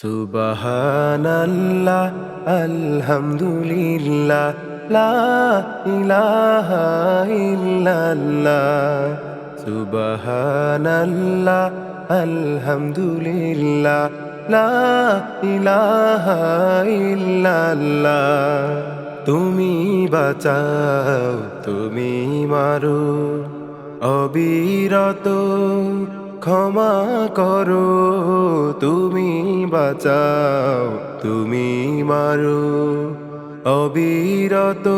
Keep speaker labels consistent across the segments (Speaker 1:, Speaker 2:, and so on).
Speaker 1: সুবহানাল্লাহ আলহামদুলিল্লাহ লা ইলাহা আলহামদুলিল্লাহ লা তুমি বাঁচাও তুমি মারো অবিরত ক্ষমা করো তুমি বাঁচাও, তুমি মারো। অবিরত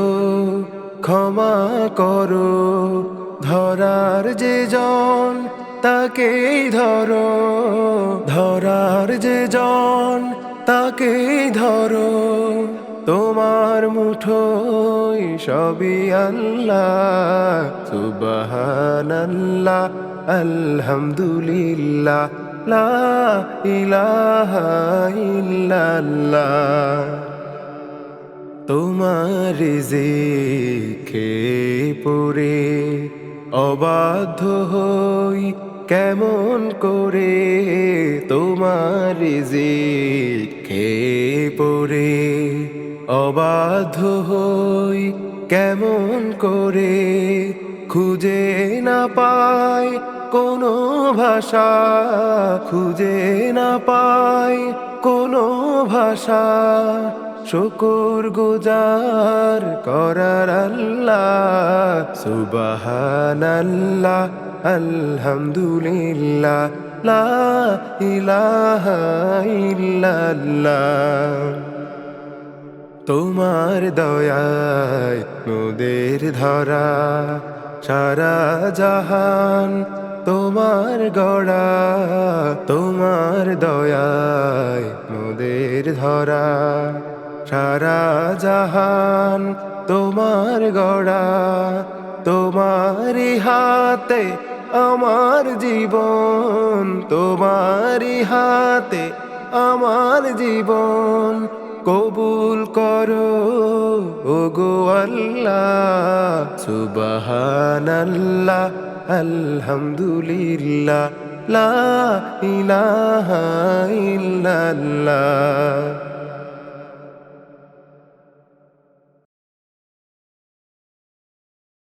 Speaker 1: ক্ষমা করো। ধরার যে জন তাকে ধরো। ধরার যে জন তাকে ধরো। তোমার মুঠোয় সবই আল্লাহ, সুবহানাল্লাহ, আলহামদুলিল্লাহ। লা ইলাহা ইল্লাল্লাহ। তোমার পড়ে, অবাধ্য হই কেমন করে তোমার রিজিকে পড়ে, অবাধ্য হই কেমন করে খুঁজে না পাই কোনো ভাষা খুঁজে না পাই। কোনো ভাষা শুকুর গুজার করার আল্লাহ, সুবহানাল্লাহ, আলহামদুলিল্লাহ, লা তোমার দয়ায় নদের ধরা সারা জাহান তোমার গড়া, তোমার দয়ায় নদের ধরা। সারা জাহান তোমার গড়া, তোমারই হাতে আমার জীবন, তোমারই হাতে আমার জীবন। কবুল করো ও গো আল্লাহ। সুবহানাল্লাহ আলহামদুলিল্লাহ লা ইলাহা ইল্লাল্লাহ।